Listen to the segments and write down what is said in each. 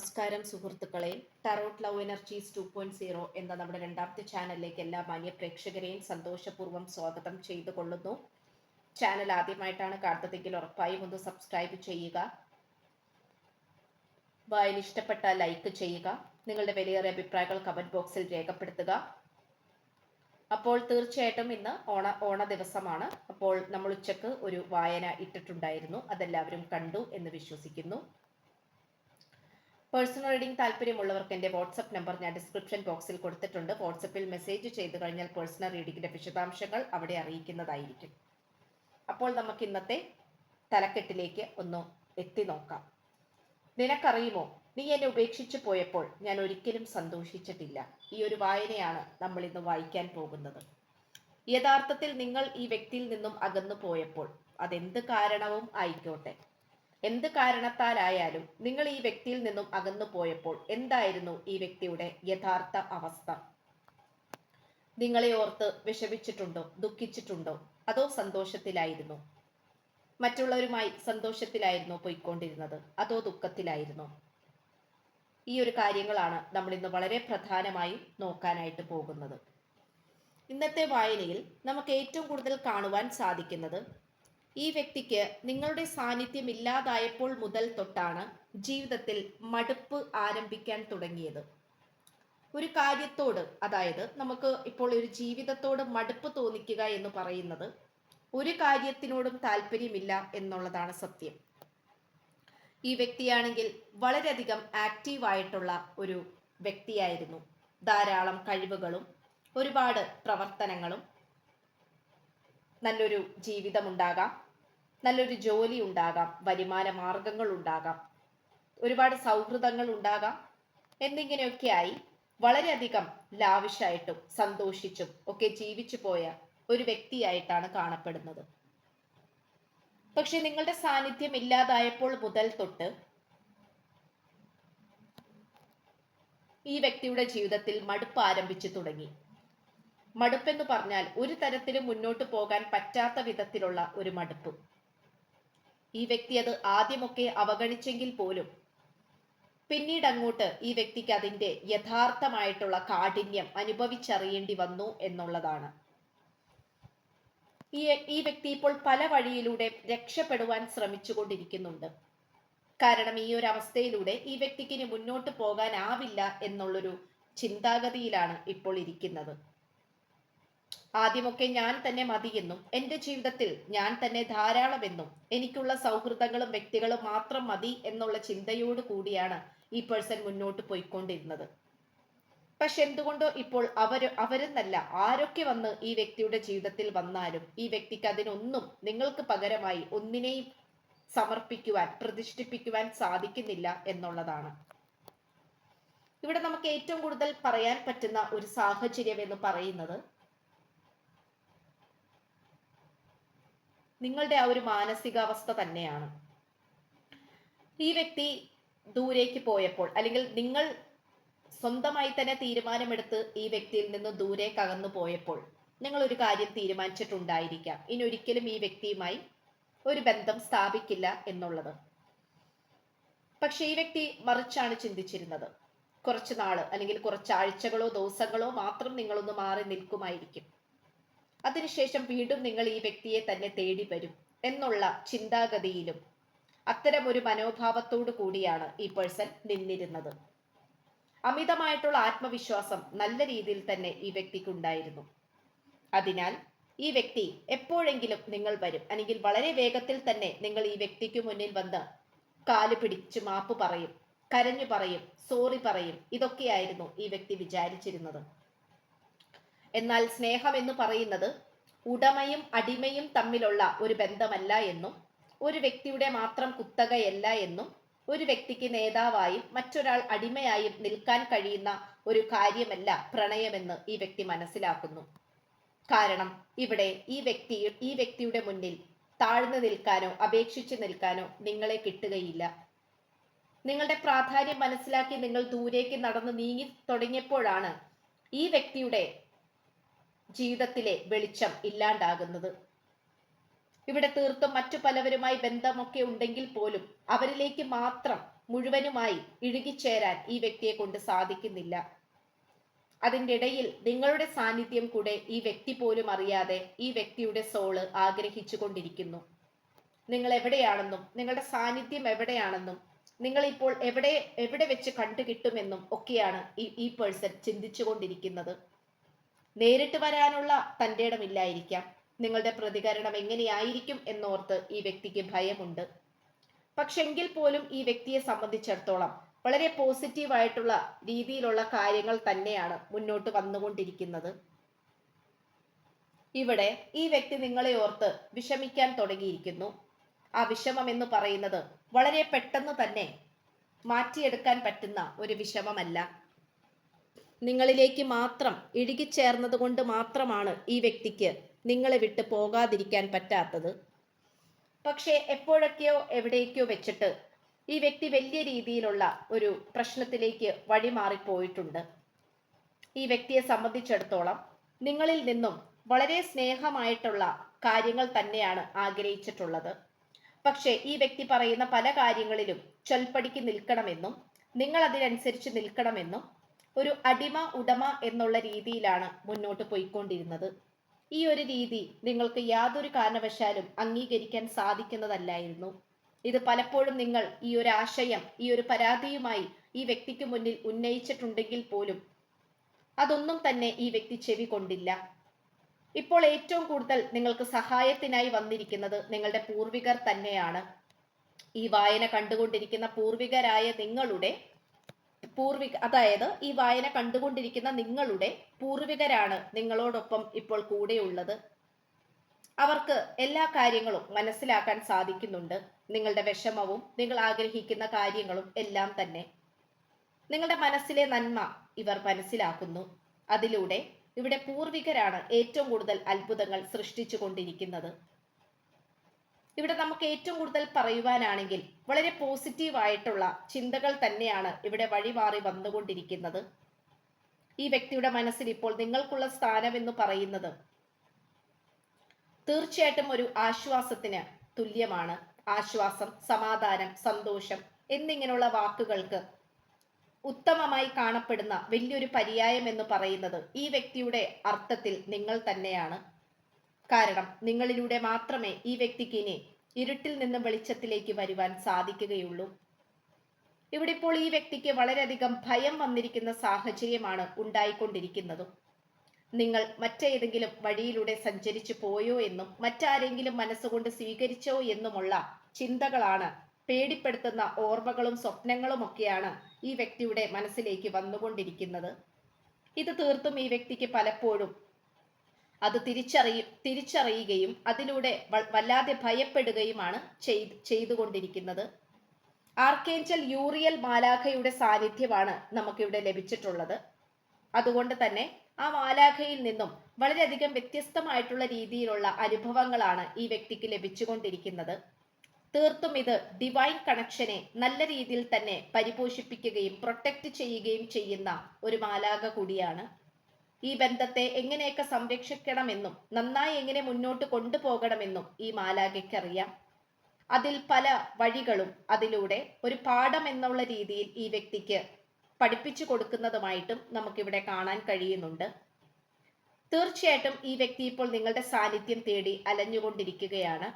നമസ്കാരം സുഹൃത്തുക്കളെ. Tarot love energies two point zero എന്ന നമ്മുടെ രണ്ടാമത്തെ ചാനലിലേക്ക് എല്ലാ മാന്യ പ്രേക്ഷകരെയും സന്തോഷപൂർവം സ്വാഗതം ചെയ്തു കൊള്ളുന്നു ചാനൽ ആദ്യമായിട്ടാണ് കാണുന്നതെങ്കിൽ ഉറപ്പായും ഒന്ന് സബ്സ്ക്രൈബ് ചെയ്യുക. വായന ഇഷ്ടപ്പെട്ട ലൈക്ക് ചെയ്യുക. നിങ്ങളുടെ വിലയേറിയ അഭിപ്രായങ്ങൾ കമന്റ് ബോക്സിൽ രേഖപ്പെടുത്തുക. അപ്പോൾ തീർച്ചയായിട്ടും ഇന്ന് ഓണ ഓണ ദിവസമാണ്. അപ്പോൾ നമ്മൾ ഉച്ചയ്ക്ക് ഒരു വായന ഇട്ടിട്ടുണ്ടായിരുന്നു. അതെല്ലാവരും കണ്ടു എന്ന് വിശ്വസിക്കുന്നു. പേഴ്സണൽ റീഡിംഗ് താല്പര്യമുള്ളവർക്ക് എന്റെ വാട്സപ്പ് നമ്പർ ഞാൻ ഡിസ്ക്രിപ്ഷൻ ബോക്സിൽ കൊടുത്തിട്ടുണ്ട്. വാട്സപ്പിൽ മെസ്സേജ് ചെയ്തു കഴിഞ്ഞാൽ പേഴ്സണൽ റീഡിങ്ങിന്റെ വിശദാംശങ്ങൾ അവിടെ അറിയിക്കുന്നതായിരിക്കും. അപ്പോൾ നമുക്ക് ഇന്നത്തെ തലക്കെട്ടിലേക്ക് ഒന്ന് എത്തി നോക്കാം. നിനക്കറിയുമോ? നീ എന്നെ ഉപേക്ഷിച്ചു പോയപ്പോൾ ഞാൻ ഒരിക്കലും സന്തോഷിച്ചിട്ടില്ല. ഈ ഒരു വായനയാണ് നമ്മൾ ഇന്ന് വായിക്കാൻ പോകുന്നത്. യഥാർത്ഥത്തിൽ നിങ്ങൾ ഈ വ്യക്തിയിൽ നിന്നും അകന്നു പോയപ്പോൾ അതെന്ത് കാരണവും ആയിക്കോട്ടെ. എന്ത് കാരണത്താലായാലും നിങ്ങൾ ഈ വ്യക്തിയിൽ നിന്നും അകന്നു പോയപ്പോൾ എന്തായിരുന്നു ഈ വ്യക്തിയുടെ യഥാർത്ഥ അവസ്ഥ? നിങ്ങളെ ഓർത്ത് വിഷമിച്ചിട്ടുണ്ടോ? ദുഃഖിച്ചിട്ടുണ്ടോ? അതോ സന്തോഷത്തിലായിരുന്നു? മറ്റുള്ളവരുമായി സന്തോഷത്തിലായിരുന്നു പോയിക്കൊണ്ടിരുന്നത്. അതോ ദുഃഖത്തിലായിരുന്നു? ഈ ഒരു കാര്യങ്ങളാണ് നമ്മൾ ഇന്ന് വളരെ പ്രധാനമായും നോക്കാനായിട്ട് പോകുന്നത്. ഇന്നത്തെ വായനയിൽ നമുക്ക് ഏറ്റവും കൂടുതൽ കാണുവാൻ സാധിക്കുന്നത് ഈ വ്യക്തിക്ക് നിങ്ങളുടെ സാന്നിധ്യം ഇല്ലാതായപ്പോൾ മുതൽ തൊട്ടാണ് ജീവിതത്തിൽ മടുപ്പ് ആരംഭിക്കാൻ തുടങ്ങിയത്. ഒരു കാര്യത്തോട് അതായത് നമുക്ക് ഇപ്പോൾ ഒരു ജീവിതത്തോട് മടുപ്പ് തോന്നിക്കുക എന്ന് പറയുന്നത് ഒരു കാര്യത്തിനോടും താല്പര്യമില്ല എന്നുള്ളതാണ് സത്യം. ഈ വ്യക്തിയാണെങ്കിൽ വളരെയധികം ആക്റ്റീവ് ആയിട്ടുള്ള ഒരു വ്യക്തിയായിരുന്നു. ധാരാളം കഴിവുകളും ഒരുപാട് പ്രവർത്തനങ്ങളും നല്ലൊരു ജീവിതം ഉണ്ടാകാം നല്ലൊരു ജോലി ഉണ്ടാകാം. വരുമാന മാർഗങ്ങൾ ഉണ്ടാകാം. ഒരുപാട് സൗഹൃദങ്ങൾ ഉണ്ടാകാം. എന്നിങ്ങനെയൊക്കെയായി വളരെയധികം ലാവിഷായിട്ടും സന്തോഷിച്ചും ഒക്കെ ജീവിച്ചു പോയ ഒരു വ്യക്തിയായിട്ടാണ് കാണപ്പെടുന്നത്. പക്ഷെ നിങ്ങളുടെ സാന്നിധ്യം ഇല്ലാതായപ്പോൾ മുതൽ തൊട്ട് ഈ വ്യക്തിയുടെ ജീവിതത്തിൽ മടുപ്പ് ആരംഭിച്ചു തുടങ്ങി. മടുപ്പെന്ന് പറഞ്ഞാൽ ഒരു തരത്തിലും മുന്നോട്ട് പോകാൻ പറ്റാത്ത വിധത്തിലുള്ള ഒരു മടുപ്പ്. ഈ വ്യക്തി അത് ആദ്യമൊക്കെ അവഗണിച്ചെങ്കിൽ പോലും പിന്നീട് അങ്ങോട്ട് ഈ വ്യക്തിക്ക് അതിന്റെ യഥാർത്ഥമായിട്ടുള്ള കാഠിന്യം അനുഭവിച്ചറിയേണ്ടി വന്നു എന്നുള്ളതാണ്. ഈ ഈ വ്യക്തി ഇപ്പോൾ പല വഴിയിലൂടെ രക്ഷപ്പെടുവാൻ ശ്രമിച്ചുകൊണ്ടിരിക്കുന്നുണ്ട്. കാരണം ഈ ഒരു അവസ്ഥയിലൂടെ ഈ വ്യക്തിക്ക് ഇനി മുന്നോട്ട് പോകാനാവില്ല എന്നുള്ളൊരു ചിന്താഗതിയിലാണ് ഇപ്പോൾ ഇരിക്കുന്നത്. ആദ്യമൊക്കെ ഞാൻ തന്നെ മതിയെന്നും എന്റെ ജീവിതത്തിൽ ഞാൻ തന്നെ ധാരാളമെന്നും എനിക്കുള്ള സൗഹൃദങ്ങളും വ്യക്തികളും മാത്രം മതി എന്നുള്ള ചിന്തയോട് കൂടിയാണ് ഈ പേഴ്സൺ മുന്നോട്ട് പോയിക്കൊണ്ടിരുന്നത്. പക്ഷെ എന്തുകൊണ്ടോ ഇപ്പോൾ അവർ അവരെന്നല്ല ആരൊക്കെ വന്ന് ഈ വ്യക്തിയുടെ ജീവിതത്തിൽ വന്നാലും ഈ വ്യക്തിക്ക് അതിനൊന്നും നിങ്ങൾക്ക് പകരമായി ഒന്നിനെയും സമർപ്പിക്കുവാൻ പ്രതിഷ്ഠിപ്പിക്കുവാൻ സാധിക്കുന്നില്ല എന്നുള്ളതാണ്. ഇവിടെ നമുക്ക് ഏറ്റവും കൂടുതൽ പറയാൻ പറ്റുന്ന ഒരു സാഹചര്യം എന്ന് പറയുന്നത് നിങ്ങളുടെ ആ ഒരു മാനസികാവസ്ഥ തന്നെയാണ്. ഈ വ്യക്തി ദൂരേക്ക് പോയപ്പോൾ അല്ലെങ്കിൽ നിങ്ങൾ സ്വന്തമായി തന്നെ തീരുമാനമെടുത്ത് ഈ വ്യക്തിയിൽ നിന്ന് ദൂരേക്ക് അകന്നു പോയപ്പോൾ നിങ്ങൾ ഒരു കാര്യം തീരുമാനിച്ചിട്ടുണ്ടായിരിക്കാം. ഇനി ഒരിക്കലും ഈ വ്യക്തിയുമായി ഒരു ബന്ധം സ്ഥാപിക്കില്ല എന്നുള്ളത്. പക്ഷെ ഈ വ്യക്തി മറിച്ചാണ് ചിന്തിച്ചിരുന്നത്. കുറച്ച് അല്ലെങ്കിൽ കുറച്ച് ആഴ്ചകളോ ദിവസങ്ങളോ മാത്രം നിങ്ങളൊന്ന് മാറി നിൽക്കുമായിരിക്കും. അതിനുശേഷം വീണ്ടും നിങ്ങൾ ഈ വ്യക്തിയെ തന്നെ തേടി വരും എന്നുള്ള ചിന്താഗതിയിലും അത്തരം ഒരു മനോഭാവത്തോടു കൂടിയാണ് ഈ പേഴ്സൺ നിന്നിരുന്നത്. അമിതമായിട്ടുള്ള ആത്മവിശ്വാസം നല്ല രീതിയിൽ തന്നെ ഈ വ്യക്തിക്കുണ്ടായിരുന്നു. അതിനാൽ ഈ വ്യക്തി എപ്പോഴെങ്കിലും നിങ്ങൾ വരും. അല്ലെങ്കിൽ വളരെ വേഗത്തിൽ തന്നെ നിങ്ങൾ ഈ വ്യക്തിക്ക് മുന്നിൽ വന്ന് കാൽ പിടിച്ച് മാപ്പ് പറയും കരഞ്ഞു പറയും സോറി പറയും. ഇതൊക്കെയായിരുന്നു ഈ വ്യക്തി വിചാരിച്ചിരുന്നത്. എന്നാൽ സ്നേഹം എന്ന് പറയുന്നത് ഉടമയും അടിമയും തമ്മിലുള്ള ഒരു ബന്ധമല്ല എന്നും ഒരു വ്യക്തിയുടെ മാത്രം കുത്തകയല്ല എന്നും ഒരു വ്യക്തിക്ക് നേതാവായും മറ്റൊരാൾ അടിമയായും നിൽക്കാൻ കഴിയുന്ന ഒരു കാര്യമല്ല പ്രണയമെന്ന് ഈ വ്യക്തി മനസ്സിലാക്കുന്നു. കാരണം ഇവിടെ ഈ വ്യക്തി ഈ വ്യക്തിയുടെ മുന്നിൽ താഴ്ന്നു നിൽക്കാനോ അപേക്ഷിച്ചു നിൽക്കാനോ നിങ്ങളെ കിട്ടുകയില്ല. നിങ്ങളുടെ പ്രാധാന്യം മനസ്സിലാക്കി നിങ്ങൾ ദൂരേക്ക് നടന്ന് നീങ്ങി തുടങ്ങിയപ്പോഴാണ് ഈ വ്യക്തിയുടെ ജീവിതത്തിലെ വെളിച്ചം ഇല്ലാണ്ടാകുന്നത്. ഇവിടെ തീർത്തും മറ്റു പലവരുമായി ബന്ധമൊക്കെ ഉണ്ടെങ്കിൽ പോലും അവരിലേക്ക് മാത്രം മുഴുവനുമായി ഇഴുകിച്ചേരാൻ ഈ വ്യക്തിയെ കൊണ്ട് സാധിക്കുന്നില്ല. അതിന്റെ ഇടയിൽ നിങ്ങളുടെ സാന്നിധ്യം കൂടെ ഈ വ്യക്തി പോലും അറിയാതെ ഈ വ്യക്തിയുടെ സോൾ ആഗ്രഹിച്ചു കൊണ്ടിരിക്കുന്നു നിങ്ങൾ എവിടെയാണെന്നും നിങ്ങളുടെ സാന്നിധ്യം എവിടെയാണെന്നും നിങ്ങൾ ഇപ്പോൾ എവിടെ എവിടെ വെച്ച് കണ്ടുകിട്ടുമെന്നും ഒക്കെയാണ് ഈ ഈ പേഴ്സൺ ചിന്തിച്ചു കൊണ്ടിരിക്കുന്നത് നേരിട്ട് വരാനുള്ള തന്റെ ഇടമില്ലായിരിക്കാം. നിങ്ങളുടെ പ്രതികരണം എങ്ങനെയായിരിക്കും എന്നോർത്ത് ഈ വ്യക്തിക്ക് ഭയമുണ്ട്. പക്ഷെങ്കിൽ പോലും ഈ വ്യക്തിയെ സംബന്ധിച്ചിടത്തോളം വളരെ പോസിറ്റീവായിട്ടുള്ള രീതിയിലുള്ള കാര്യങ്ങൾ തന്നെയാണ് മുന്നോട്ട് വന്നുകൊണ്ടിരിക്കുന്നത്. ഇവിടെ ഈ വ്യക്തി നിങ്ങളെ ഓർത്ത് വിഷമിക്കാൻ തുടങ്ങിയിരിക്കുന്നു. ആ വിഷമം എന്ന് പറയുന്നത് വളരെ പെട്ടെന്ന് തന്നെ മാറ്റിയെടുക്കാൻ പറ്റുന്ന ഒരു വിഷമമല്ല. നിങ്ങളിലേക്ക് മാത്രം ഇഴുകിച്ചേർന്നത് കൊണ്ട് മാത്രമാണ് ഈ വ്യക്തിക്ക് നിങ്ങളെ വിട്ട് പോകാതിരിക്കാൻ പറ്റാത്തത്. പക്ഷേ എപ്പോഴൊക്കെയോ എവിടേക്കോ വെച്ചിട്ട് ഈ വ്യക്തി വലിയ രീതിയിലുള്ള ഒരു പ്രശ്നത്തിലേക്ക് വഴിമാറിപ്പോയിട്ടുണ്ട്. ഈ വ്യക്തിയെ സംബന്ധിച്ചിടത്തോളം നിങ്ങളിൽ നിന്നും വളരെ സ്നേഹമായിട്ടുള്ള കാര്യങ്ങൾ തന്നെയാണ് ആഗ്രഹിച്ചിട്ടുള്ളത്. പക്ഷേ ഈ വ്യക്തി പറയുന്ന പല കാര്യങ്ങളിലും ചൊൽപ്പടിക്ക് നിൽക്കണമെന്നും നിങ്ങൾ അതിനനുസരിച്ച് നിൽക്കണമെന്നും ഒരു അടിമ ഉടമ എന്നുള്ള രീതിയിലാണ് മുന്നോട്ട് പോയിക്കൊണ്ടിരുന്നത്. ഈ ഒരു രീതി നിങ്ങൾക്ക് യാതൊരു കാരണവശാലും അംഗീകരിക്കാൻ സാധിക്കുന്നതല്ലായിരുന്നു. ഇത് പലപ്പോഴും നിങ്ങൾ ഈ ഒരു ആശയം ഈ ഒരു പരാതിയുമായി ഈ വ്യക്തിക്ക് മുന്നിൽ ഉന്നയിച്ചിട്ടുണ്ടെങ്കിൽ പോലും അതൊന്നും തന്നെ ഈ വ്യക്തി ചെവി കൊണ്ടില്ല. ഇപ്പോൾ ഏറ്റവും കൂടുതൽ നിങ്ങൾക്ക് സഹായത്തിനായി വന്നിരിക്കുന്നത് നിങ്ങളുടെ പൂർവികർ തന്നെയാണ്. ഈ വായന കണ്ടുകൊണ്ടിരിക്കുന്ന പൂർവികരായ നിങ്ങളുടെ പൂർവിക അതായത് ഈ വായന കണ്ടുകൊണ്ടിരിക്കുന്ന നിങ്ങളുടെ പൂർവികരാണ് നിങ്ങളോടൊപ്പം ഇപ്പോൾ കൂടെയുള്ളത്. അവർക്ക് എല്ലാ കാര്യങ്ങളും മനസ്സിലാക്കാൻ സാധിക്കുന്നുണ്ട്. നിങ്ങളുടെ വിഷമവും നിങ്ങൾ ആഗ്രഹിക്കുന്ന കാര്യങ്ങളും എല്ലാം തന്നെ. നിങ്ങളുടെ മനസ്സിലെ നന്മ ഇവർ മനസ്സിലാക്കുന്നു. അതിലൂടെ ഇവിടെ പൂർവികരാണ് ഏറ്റവും കൂടുതൽ അത്ഭുതങ്ങൾ സൃഷ്ടിച്ചു കൊണ്ടിരിക്കുന്നത് ഇവിടെ നമുക്ക് ഏറ്റവും കൂടുതൽ പറയുവാനാണെങ്കിൽ വളരെ പോസിറ്റീവ് ആയിട്ടുള്ള ചിന്തകൾ തന്നെയാണ് ഇവിടെ വഴിമാറി വന്നുകൊണ്ടിരിക്കുന്നത്. ഈ വ്യക്തിയുടെ മനസ്സിൽ ഇപ്പോൾ നിങ്ങൾക്കുള്ള സ്ഥാനം എന്ന് പറയുന്നത് തീർച്ചയായിട്ടും ഒരു ആശ്വാസത്തിന് തുല്യമാണ്. ആശ്വാസം സമാധാനം സന്തോഷം എന്നിങ്ങനെയുള്ള വാക്കുകൾക്ക് ഉത്തമമായി കാണപ്പെടുന്ന വലിയൊരു പര്യായം എന്ന് പറയുന്നത് ഈ വ്യക്തിയുടെ അർത്ഥത്തിൽ നിങ്ങൾ തന്നെയാണ്. കാരണം നിങ്ങളിലൂടെ മാത്രമേ ഈ വ്യക്തിക്ക് ഇനി ഇരുട്ടിൽ നിന്നും വെളിച്ചത്തിലേക്ക് വരുവാൻ സാധിക്കുകയുള്ളൂ. ഇവിടെ ഇപ്പോൾ ഈ വ്യക്തിക്ക് വളരെയധികം ഭയം വന്നിരിക്കുന്ന സാഹചര്യമാണ് ഉണ്ടായിക്കൊണ്ടിരിക്കുന്നത്. നിങ്ങൾ മറ്റേതെങ്കിലും വഴിയിലൂടെ സഞ്ചരിച്ചു പോയോ എന്നും മറ്റാരെങ്കിലും മനസ്സുകൊണ്ട് സ്വീകരിച്ചോ എന്നുമുള്ള ചിന്തകളാണ് പേടിപ്പെടുത്തുന്ന ഓർമ്മകളും സ്വപ്നങ്ങളും ഒക്കെയാണ് ഈ വ്യക്തിയുടെ മനസ്സിലേക്ക് വന്നുകൊണ്ടിരിക്കുന്നത്. ഇത് തീർത്തും ഈ വ്യക്തിക്ക് പലപ്പോഴും അത് തിരിച്ചറിയും തിരിച്ചറിയുകയും അതിലൂടെ വല്ലാതെ ഭയപ്പെടുകയുമാണ് ചെയ്ത് ചെയ്തുകൊണ്ടിരിക്കുന്നത്. ആർക്കേഞ്ചൽ യൂറിയൽ മാലാഖയുടെ സാന്നിധ്യമാണ് നമുക്കിവിടെ ലഭിച്ചിട്ടുള്ളത്. അതുകൊണ്ട് തന്നെ ആ മാലാഖയിൽ നിന്നും വളരെയധികം വ്യത്യസ്തമായിട്ടുള്ള രീതിയിലുള്ള അനുഭവങ്ങളാണ് ഈ വ്യക്തിക്ക് ലഭിച്ചുകൊണ്ടിരിക്കുന്നത്. തീർത്തും ഇത് ഡിവൈൻ കണക്ഷനെ നല്ല രീതിയിൽ തന്നെ പരിപോഷിപ്പിക്കുകയും പ്രൊട്ടക്റ്റ് ചെയ്യുകയും ചെയ്യുന്ന ഒരു മാലാഖ കൂടിയാണ്. ഈ ബന്ധത്തെ എങ്ങനെയൊക്കെ സംരക്ഷിക്കണമെന്നും നന്നായി എങ്ങനെ മുന്നോട്ട് കൊണ്ടുപോകണമെന്നും ഈ മാലാഖയ്ക്കറിയാം. അതിൽ പല വഴികളും അതിലൂടെ ഒരു പാഠം എന്നുള്ള രീതിയിൽ ഈ വ്യക്തിക്ക് പഠിപ്പിച്ചു കൊടുക്കുന്നതുമായിട്ടും നമുക്കിവിടെ കാണാൻ കഴിയുന്നുണ്ട്. തീർച്ചയായിട്ടും ഈ വ്യക്തി ഇപ്പോൾ നിങ്ങളുടെ സാന്നിധ്യം തേടി അലഞ്ഞുകൊണ്ടിരിക്കുകയാണ്.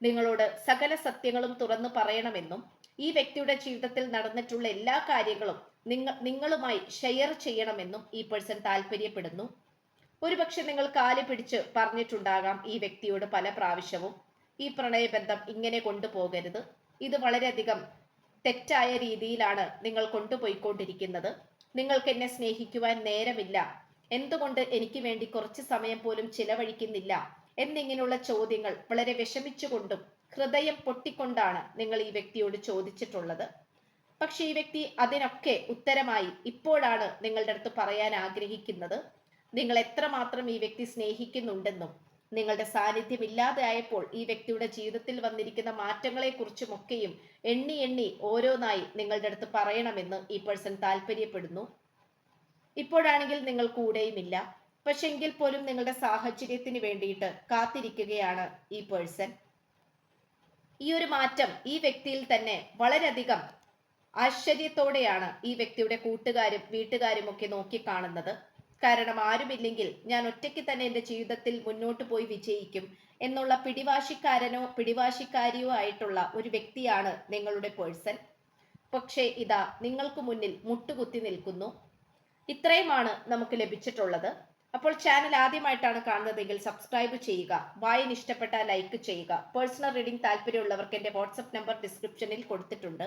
നിങ്ങളോട് സകല സത്യങ്ങളും തുറന്നു പറയണമെന്നും ഈ വ്യക്തിയുടെ ജീവിതത്തിൽ നടന്നിട്ടുള്ള എല്ലാ കാര്യങ്ങളും നിങ്ങൾ നിങ്ങളുമായി ഷെയർ ചെയ്യണമെന്നും ഈ പേഴ്സൺ താല്പര്യപ്പെടുന്നു. ഒരുപക്ഷെ നിങ്ങൾ കാൽ പിടിച്ച് പറഞ്ഞിട്ടുണ്ടാകാം ഈ വ്യക്തിയോട് പല പ്രാവശ്യവും ഈ പ്രണയബന്ധം ഇങ്ങനെ കൊണ്ടുപോകരുത്. ഇത് വളരെയധികം തെറ്റായ രീതിയിലാണ് നിങ്ങൾ കൊണ്ടുപോയിക്കൊണ്ടിരിക്കുന്നത്. നിങ്ങൾക്ക് എന്നെ സ്നേഹിക്കുവാൻ നേരമില്ല. എന്തുകൊണ്ട് എനിക്ക് വേണ്ടി കുറച്ച് സമയം പോലും ചിലവഴിക്കുന്നില്ല എന്നിങ്ങനെയുള്ള ചോദ്യങ്ങൾ വളരെ വിഷമിച്ചുകൊണ്ടും ഹൃദയം പൊട്ടിക്കൊണ്ടാണ് നിങ്ങൾ ഈ വ്യക്തിയോട് ചോദിച്ചിട്ടുള്ളത്. പക്ഷെ ഈ വ്യക്തി അതിനൊക്കെ ഉത്തരമായി ഇപ്പോഴാണ് നിങ്ങളുടെ അടുത്ത് പറയാൻ ആഗ്രഹിക്കുന്നത്. നിങ്ങൾ എത്രമാത്രം ഈ വ്യക്തി സ്നേഹിക്കുന്നുണ്ടെന്നും നിങ്ങളുടെ സാന്നിധ്യം ഇല്ലാതെയായപ്പോൾ ഈ വ്യക്തിയുടെ ജീവിതത്തിൽ വന്നിരിക്കുന്ന മാറ്റങ്ങളെ കുറിച്ചുമൊക്കെയും എണ്ണി എണ്ണി ഓരോന്നായി നിങ്ങളുടെ അടുത്ത് പറയണമെന്ന് ഈ പേഴ്സൺ താല്പര്യപ്പെടുന്നു. ഇപ്പോഴാണെങ്കിൽ നിങ്ങൾ കൂടെയുമില്ല. പക്ഷെങ്കിൽ പോലും നിങ്ങളുടെ സാഹചര്യത്തിന് വേണ്ടിയിട്ട് കാത്തിരിക്കുകയാണ് ഈ പേഴ്സൺ ഈ ഒരു മാറ്റം ഈ വ്യക്തിയിൽ തന്നെ വളരെയധികം ആശ്ചര്യത്തോടെയാണ് ഈ വ്യക്തിയുടെ കൂട്ടുകാരും വീട്ടുകാരും ഒക്കെ നോക്കിക്കാണുന്നത്. കാരണം ആരുമില്ലെങ്കിൽ ഞാൻ ഒറ്റയ്ക്ക് തന്നെ എന്റെ ജീവിതത്തിൽ മുന്നോട്ട് പോയി വിജയിക്കും എന്നുള്ള പിടിവാശിക്കാരനോ പിടിവാശിക്കാരിയോ ആയിട്ടുള്ള ഒരു വ്യക്തിയാണ് നിങ്ങളുടെ പേഴ്സൺ. പക്ഷേ ഇതാ നിങ്ങൾക്ക് മുന്നിൽ മുട്ടുകുത്തി നിൽക്കുന്നു. ഇത്രയുമാണ് നമുക്ക് ലഭിച്ചിട്ടുള്ളത്. അപ്പോൾ ചാനൽ ആദ്യമായിട്ടാണ് കാണുന്നതെങ്കിൽ സബ്സ്ക്രൈബ് ചെയ്യുക വായന ഇഷ്ടപ്പെട്ട ലൈക്ക് ചെയ്യുക. പേഴ്സണൽ റീഡിംഗ് താല്പര്യമുള്ളവർക്ക് എന്റെ വാട്സപ്പ് നമ്പർ ഡിസ്ക്രിപ്ഷനിൽ കൊടുത്തിട്ടുണ്ട്.